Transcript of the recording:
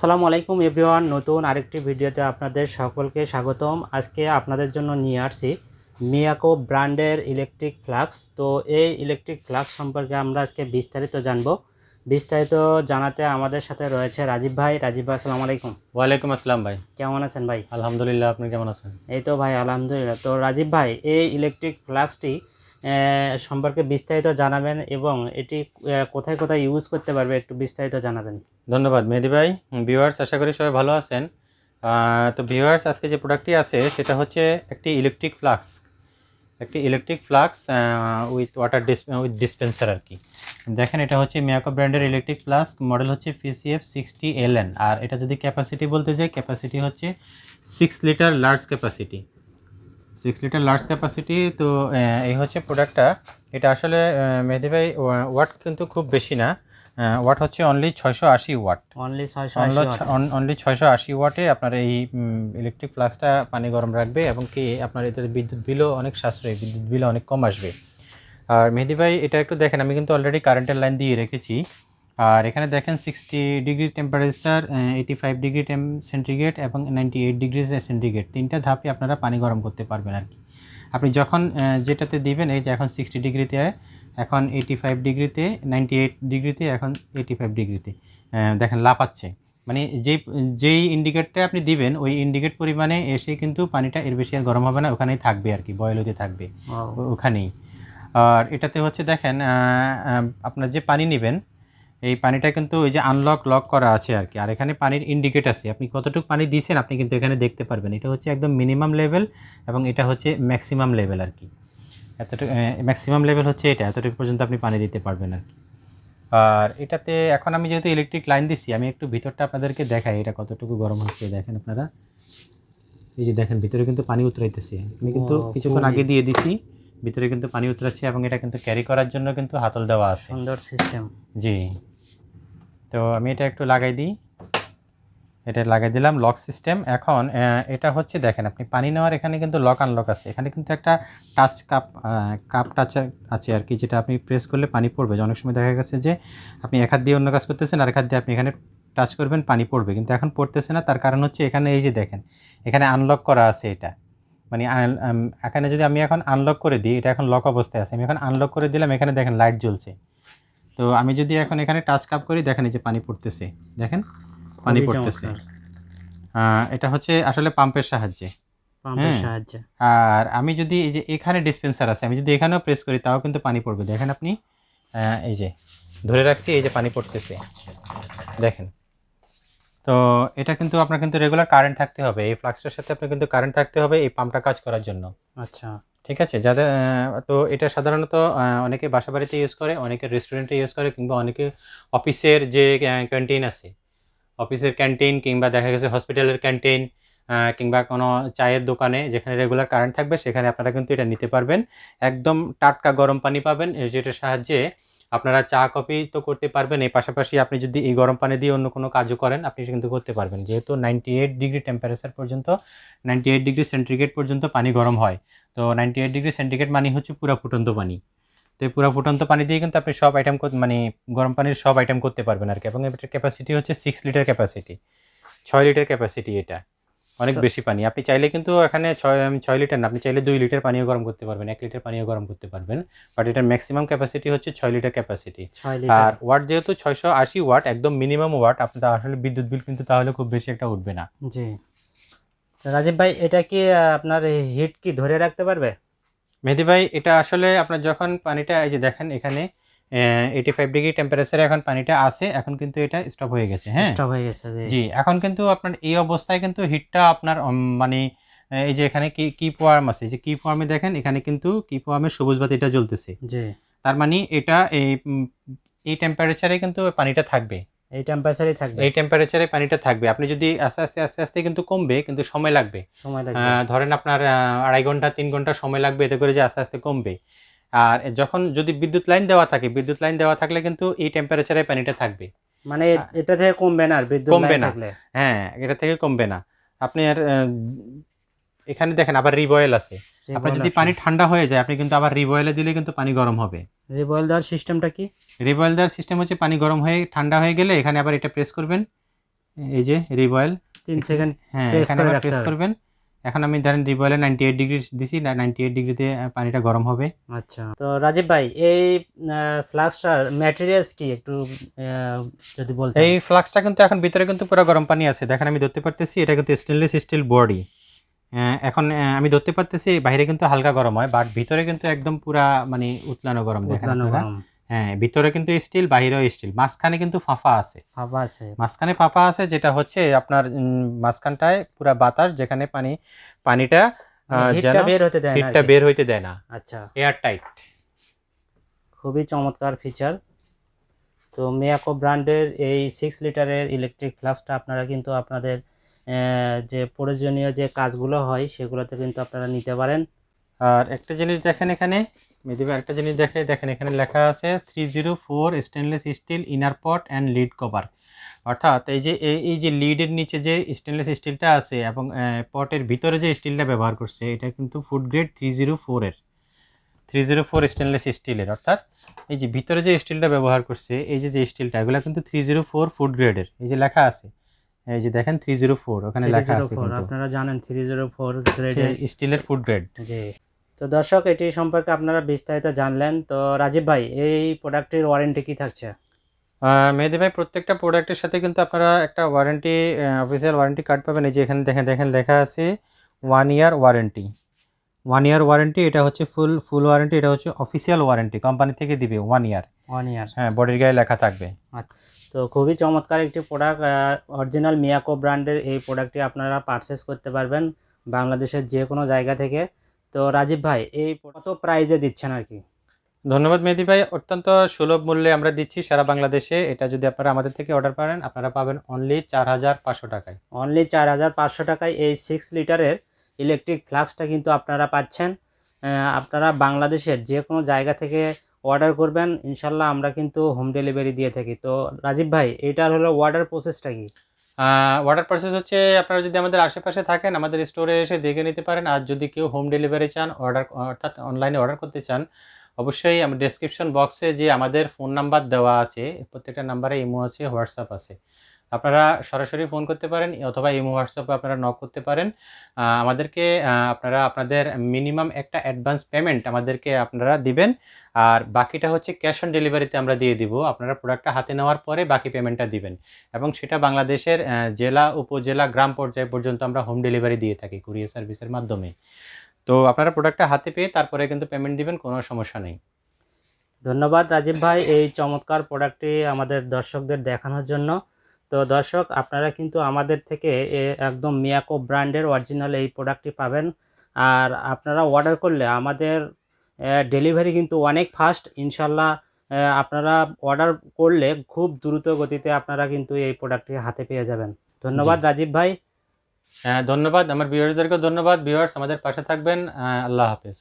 আসসালামু আলাইকুম এভরিওয়ান নতুন আরেকটি ভিডিওতে আপনাদের সকলকে স্বাগতম। আজকে আপনাদের জন্য নিয়ে আসছি মিয়াকো ব্র্যান্ডের ইলেকট্রিক ফ্লাক্স তো এই ইলেকট্রিক ফ্লাক্স সম্পর্কে আমরা আজকে বিস্তারিত জানব। বিস্তারিত জানাতে আমাদের সাথে রয়েছে রাজীব ভাই। রাজীব ভাই আসসালামু আলাইকুম। ওয়ালাইকুম আসসালাম ভাই। কেমন আছেন ভাই? আলহামদুলিল্লাহ আপনি কেমন আছেন? এই তো ভাই আলহামদুলিল্লাহ। তো রাজীব ভাই এই ইলেকট্রিক ফ্লাক্সটি সম্পর্কে বিস্তারিত জানাবেন এবং এটি কোথায় কোথায় ইউজ করতে পারবে একটু বিস্তারিত জানাবেন। ধন্যবাদ, মেহেদি ভাই। ভিউয়ার্স আশা করি সবাই ভালো আছেন। তো ভিউয়ার্স আজকে যে প্রোডাক্টটি আছে, সেটা হচ্ছে একটি ইলেকট্রিক ফ্লাক্স একটি electric flask with water with dispenser আর কি। দেখেন, এটা হচ্ছে মিয়াকো ব্র্যান্ডের ইলেকট্রিক ফ্লাক্স মডেল হচ্ছে পিসিএফ সিক্সটি এলএন আর এটা যদি ক্যাপাসিটি বলতে যাই ক্যাপাসিটি হচ্ছে six litre large capacity six litre large capacity তো এই হচ্ছে প্রোডাক্টটা এটা আসলে মেহেদি ভাই ওয়াট কিন্তু খুব বেশি না। ওয়াট হচ্ছে অনলি ছয়শো আশি ওয়াট অনলি ছয়শো অনলি ছয়শো আশি ওয়াটে আপনার এই ইলেকট্রিক ফ্লাক্সটা পানি গরম রাখবে এবং কি আপনার এতে বিদ্যুৎ বিলও অনেক সাশ্রয়ী বিদ্যুৎ বিলও অনেক কম আসবে। আর মেহেদি ভাই এটা একটু দেখেন আমি কিন্তু অলরেডি কারেন্টের লাইন দিয়ে রেখেছি। আর এখানে দেখেন sixty degree temperature eighty five degree temp centigrade এবং নাইনটি এইট ডিগ্রি সেন্টিগ্রেড তিনটা ধাপে আপনারা পানি গরম করতে পারবেন আর কি। আপনি যখন যেটাতে দিবেন এই যে এখন সিক্সটি ডিগ্রিতে এখন এইটি ফাইভ ডিগ্রিতে নাইনটি এইট ডিগ্রিতে এখন এইটি ফাইভ ডিগ্রিতে দেখেন লাপাচ্ছে মানে যেই যেই ইন্ডিকেটটা আপনি দিবেন ওই ইন্ডিকেট পরিমাণে এসে কিন্তু পানিটা এর বেশি আর গরম হবে না ওখানেই থাকবে আর কি বয়েল হতে থাকবে। ওখানেই। আর এটাতে হচ্ছে দেখেন আপনার যে পানি নেবেন এই পানিটা কিন্তু ওই যে আনলক লক করা আছে আর কি। আর এখানে পানির ইন্ডিকেট আছে। আপনি কতটুকু পানি দিয়েছেন আপনি কিন্তু এখানে দেখতে পারবেন। এটা হচ্ছে একদম মিনিমাম লেভেল এবং এটা হচ্ছে ম্যাক্সিমাম লেভেল আর কি। এতটুকু ম্যাক্সিমাম লেভেল হচ্ছে এটা। এতটুকু পর্যন্ত আপনি পানি দিতে পারবেন আর কি। আর এটাতে এখন আমি যেহেতু ইলেকট্রিক লাইন দিচ্ছি আমি একটু ভিতরটা আপনাদেরকে দেখাই। এটা কতটুকু গরম হচ্ছে দেখেন আপনারা। এই যে দেখেন ভিতরে কিন্তু পানি উতরাইতেছে। আমি কিন্তু কিছুক্ষণ আগে দিয়ে দিছি। ভিতরে কিন্তু পানি উতরাচ্ছে এবং এটা কিন্তু ক্যারি করার জন্য কিন্তু হাতল দেওয়া আছে। সুন্দর সিস্টেম জি। তো আমি এটা একটু লাগাই দিই। এটা লাগাই দিলাম লক সিস্টেম এখন এটা হচ্ছে দেখেন, আপনি পানি নেওয়ার এখানে কিন্তু লক আনলক আছে। এখানে কিন্তু একটা টাচ কাপ কাপ টাচ আছে আর কি, যেটা আপনি প্রেস করলে পানি পড়বে। অনেক সময় দেখা গেছে যে আপনি এক হাত দিয়ে অন্য কাজ করতেছেন আর এক হাত দিয়ে আপনি এখানে টাচ করবেন, পানি পড়বে। কিন্তু এখন পড়তেছে না, তার কারণ হচ্ছে এখানে এই যে দেখেন, এখানে আনলক করা আছে এটা। মানে এখানে যদি আমি এখন আনলক করে দিই, এটা এখন লক অবস্থায় আছে। আমি এখন আনলক করে দিলাম, এখানে দেখেন লাইট জ্বলছে। তো আমি যদি এখন এখানে টাচ কাপ করি দেখেন এই যে পানি পড়তেছে। দেখেন? পানি পড়তেছে। এটা হচ্ছে আসলে পাম্পের সাহায্যে। পাম্পের হ্যাঁ। সাহায্যে। আর আমি যদি এই যে এখানে ডিসপেন্সার আছে আমি যদি এখানেও প্রেস করি তাও কিন্তু পানি পড়বে। দেখেন আপনি? এই যে ধরে রাখছি এই যে পানি পড়তেছে। দেখেন? তো এটা কিন্তু আপনার কিন্তু রেগুলার কারেন্ট থাকতে হবে। এই ফ্লাক্সটার সাথে আপনার কিন্তু কারেন্ট থাকতে হবে এই পাম্পটা কাজ করার জন্য। আচ্ছা। ঠিক আছে? যাদের তো এটা সাধারণত অনেকে বাসা বাড়িতে ইউজ করে, অনেকে রেস্টুরেন্টে ইউজ করে কিংবা অনেকে অফিসের যে ক্যান্টিন আছে, অফিসের ক্যান্টিন কিংবা দেখা গেছে হসপিটালের ক্যান্টিন কিংবা কোনো চায়ের দোকানে যেখানে রেগুলার কারেন্ট থাকবে, সেখানে আপনারা কিন্তু এটা নিতে পারবেন। একদম টাটকা গরম পানি পাবেন, যেটার সাহায্যে আপনারা চা, কফি তো করতে পারবেন। এই পাশাপাশি আপনি যদি এই গরম পানি দিয়ে অন্য কোনো কাজও করেন, আপনি কিন্তু করতে পারবেন। যেহেতু নাইনটি এইট ডিগ্রি টেম্পারেচার পর্যন্ত নাইনটি এইট ডিগ্রি সেন্টিগ্রেড পর্যন্ত পানি গরম হয়। তো নাইনটি এইট ডিগ্রি সেন্টিগ্রেড মানে হচ্ছে পুরো ফুটন্ত পানি। তো এই পুরো ফুটন্ত পানি দিয়ে কিন্তু আপনি সব আইটেম মানে গরম পানির সব আইটেম করতে পারবেন আর কি এবং এটার ক্যাপাসিটি হচ্ছে সিক্স লিটার ক্যাপাসিটি ছয় লিটার ক্যাপাসিটি এটা। অনেক বেশি পানি। আপনি চাইলে কিন্তু এখানে ছয় ছয় লিটার না আপনি চাইলে দুই লিটার পানিও গরম করতে পারবেন এক লিটার পানিও গরম করতে পারবেন। বাট এটার ম্যাক্সিমাম ক্যাপাসিটি হচ্ছে ছয় লিটার ক্যাপাসিটি আর ওয়াট যেহেতু ছয়শো আশি ওয়াট একদম মিনিমাম ওয়াট আপনার আসলে বিদ্যুৎ বিল কিন্তু তাহলে খুব বেশি একটা উঠবে না। জি। রাজীব ভাই এটা কি আপনার হিট কি ধরে রাখতে পারবে? মেহেদি ভাই এটা আসলে আপনার যখন পানিটা এই যে দেখেন এখানে এইটি ফাইভ ডিগ্রি টেম্পারেচারে এখন পানিটা আছে এখন কিন্তু এটা স্টপ হয়ে গেছে হ্যাঁ? স্টপ হয়ে গেছে জি। এখন কিন্তু আপনার এই অবস্থায় কিন্তু হিটটা আপনার মানে এই যে এখানে কি কিপ ওয়ার্ম আছে যে কিপ ওয়ার্মে দেখেন এখানে কিন্তু কিপ ওয়ার্মের সবুজ বাতিটা জ্বলতেছে। জি। তার মানে এটা এই এই টেম্পারেচারে কিন্তু পানিটা থাকবে। এই টেম্পারেচারই থাকবে। এই টেম্পারেচারে পানিটা থাকবে। আপনি যদি আস্তে আস্তে আস্তে আস্তে কিন্তু কমবে কিন্তু সময় লাগবে। সময় লাগবে। ধরেন আপনার আড়াই ঘণ্টা তিন ঘণ্টা সময় লাগবে এতে করে যে আস্তে আস্তে কমবে। আর যখন যদি বিদ্যুৎ লাইন দেওয়া থাকে বিদ্যুৎ লাইন দেওয়া থাকলে কিন্তু এই টেম্পারেচারে পানিটা থাকবে। মানে এটা থেকে কমবে না আর বিদ্যুৎ কমবে লাইন না। থাকলে? হ্যাঁ এটা থেকে কমবে না। আপনি আর এখানে দেখেন আবার রিবয়েল আছে। আপনার যদি পানি ঠান্ডা হয়ে যায় আপনি কিন্তু আবার রিবয়েলে দিলে কিন্তু পানি গরম হবে। রিবয়েল দেওয়ার সিস্টেমটা কি? রিবয়েল দেওয়ার সিস্টেম হচ্ছে পানি গরম হয়ে ঠান্ডা হয়ে গেলে এখানে আবার এটা প্রেস করবেন। এই যে রিবয়েল। তিন সেকেন্ড হ্যাঁ এখানে প্রেস করবেন। এখন আমি ধরেন রিবয়েলে নাইনটি এইট ডিগ্রি দিছি নাইনটি এইট ডিগ্রিতে পানিটা গরম হবে। আচ্ছা তো রাজীব ভাই এই ফ্লাক্সটার ম্যাটেরিয়ালস কি একটু যদি বলতে এই ফ্লাক্সটা কিন্তু এখন ভিতরে কিন্তু পুরো গরম পানি আছে। দেখেন আমি ধরতে পারতেছি এটা কিন্তু স্টেনলেস স্টিল বডি এখন আমি ধরতে পারতেছি বাইরে কিন্তু হালকা গরম হয় বাট ভিতরে কিন্তু একদম পুরা মানে উতলানো গরম দেখেন গরম। হ্যাঁ ভিতরে কিন্তু স্টিল বাইরেও স্টিল মাঝখানে কিন্তু ফাঁফা আছে। ফাঁপা আছে। মাঝখানে ফাঁপা আছে যেটা হচ্ছে আপনার মাঝখানটায় পুরা বাতাস যেখানে পানি পানিটা হিটটা মানে বের হতে দেয় না হিটটা বের হইতে দেয় না। আচ্ছা। এয়ার টাইট খুবই চমৎকার ফিচার তো মিয়াকো ব্র্যান্ডের এই সিক্স লিটারের ইলেকট্রিক ফ্লাস্কটা আপনারা কিন্তু আপনাদের আহ, যে প্রয়োজনীয় যে কাজগুলো হয় সেগুলোতে কিন্তু আপনারা নিতে পারেন। আর একটা জিনিস দেখেন এখানে মেদিবা একটা জিনিস দেখে দেখেন এখানে লেখা আছে three zero four stainless steel inner pot and lid cover অর্থাৎ এই যে এই এই যে লিডের নিচে যে স্টেনলেস স্টিলটা আছে এবং পটের ভিতরে যে স্টিলটা ব্যবহার করছে এটা কিন্তু ফুড গ্রেড থ্রি জিরো ফোরের থ্রি জিরো ফোর স্টেনলেস স্টিলের অর্থাৎ এই যে ভিতরে যে স্টিলটা ব্যবহার করছে এই যে যে স্টিলটা এগুলো কিন্তু থ্রি জিরো ফোর ফুড গ্রেডের এই যে লেখা আছে এই যে দেখেন থ্রি জিরো ফোর ওখানে লেখা আছে আপনারা জানেন থ্রি জিরো ফোর গ্রেডের স্টিলের ফুড গ্রেড জি। তো দর্শক এটি সম্পর্কে আপনারা বিস্তারিত জানলেন। তো রাজীব ভাই এই প্রোডাক্টের ওয়ারেন্টি কি থাকছে? মেহেদি ভাই প্রত্যেকটা প্রোডাক্টের সাথে কিন্তু আপনারা একটা ওয়ারেন্টি অফিসিয়াল ওয়ারেন্টি কার্ড পাবেন। এই যে এখানে দেখেন দেখেন লেখা আছে one year warranty one year warranty এটা হচ্ছে ফুল ফুল ওয়ারেন্টি এটা হচ্ছে অফিসিয়াল ওয়ারেন্টি কোম্পানি থেকে দিবে ওয়ান ইয়ার ওয়ান ইয়ার হ্যাঁ বডির গায়ে লেখা থাকবে। তো খুবই চমৎকার একটি প্রোডাক্ট অরিজিনাল মিয়াকো ব্র্যান্ডের এই প্রোডাক্টটি আপনারা পারচেস করতে পারবেন। বাংলাদেশের যে কোনো জায়গা থেকে। তো রাজীব ভাই এই কত প্রাইজে দিচ্ছেন আর কি? ধন্যবাদ মেহেদি ভাই অত্যন্ত সুলভ মূল্যে আমরা দিচ্ছি সারা বাংলাদেশে। এটা যদি আপনারা আমাদের থেকে অর্ডার করেন আপনারা পাবেন অনলি চার হাজার পাঁচশো টাকায়। অনলি চার হাজার পাঁচশো টাকায় এই সিক্স লিটারের ইলেকট্রিক ফ্লাক্সটা কিন্তু আপনারা পাচ্ছেন। আপনারা বাংলাদেশের যে কোনো জায়গা থেকে অর্ডার করবেন ইনশাল্লাহ আমরা কিন্তু হোম ডেলিভারি দিয়ে থাকি। তো রাজীব ভাই এটার হলো অর্ডার প্রসেসটা কি? অর্ডার প্রসেস হচ্ছে আপনারা যদি আমাদের আশেপাশে থাকেন, আমাদের স্টোরে এসে দেখে নিতে পারেন। আর যদি কেউ হোম ডেলিভারি চান অর্ডার অর্থাৎ অনলাইনে অর্ডার করতে চান, অবশ্যই আমার ডেসক্রিপশন বক্সে যে আমাদের ফোন নাম্বার দেওয়া আছে, প্রত্যেকটা নাম্বারে ইমো আছে হোয়াটসঅ্যাপ আছে। আপনারা সরাসরি ফোন করতে পারেন, অথবা ইমো হোয়াটসঅ্যাপে আপনারা নক করতে পারেন। আমাদেরকে আপনারা আপনাদের মিনিমাম একটা অ্যাডভান্স পেমেন্ট আমাদেরকে আপনারা দিবেন। আর বাকিটা হচ্ছে ক্যাশ অন ডেলিভারিতে আমরা দিয়ে দিব। আপনারা প্রোডাক্টটা হাতে নেওয়ার পরে বাকি পেমেন্টটা দিবেন। এবং সেটা বাংলাদেশের জেলা, উপজেলা, গ্রাম পর্যায় পর্যন্ত আমরা হোম ডেলিভারি দিয়ে থাকি কুরিয়ার সার্ভিসের মাধ্যমে। তো আপনারা প্রোডাক্টটা হাতে পেয়ে তারপরে কিন্তু পেমেন্ট দিবেন, কোনো সমস্যা নেই। ধন্যবাদ রাজীব ভাই এই চমৎকার প্রোডাক্টটি আমাদের দর্শকদের দেখানোর জন্য। তো দর্শক আপনারা কিন্তু আমাদের থেকে একদম মিয়াকো ব্র্যান্ডের অরিজিনাল এই প্রোডাক্টটি পাবেন। আর আপনারা অর্ডার করলে আমাদের ডেলিভারি কিন্তু অনেক ফাস্ট ইনশাল্লাহ আপনারা অর্ডার করলে খুব দ্রুত গতিতে আপনারা কিন্তু এই প্রোডাক্টটি হাতে পেয়ে যাবেন। ধন্যবাদ রাজীব ভাই। হ্যাঁ ধন্যবাদ। আমার ভিউয়ার্সদেরকেও ধন্যবাদ। ভিউয়ার্স আমাদের পাশে থাকবেন। আল্লাহ হাফেজ।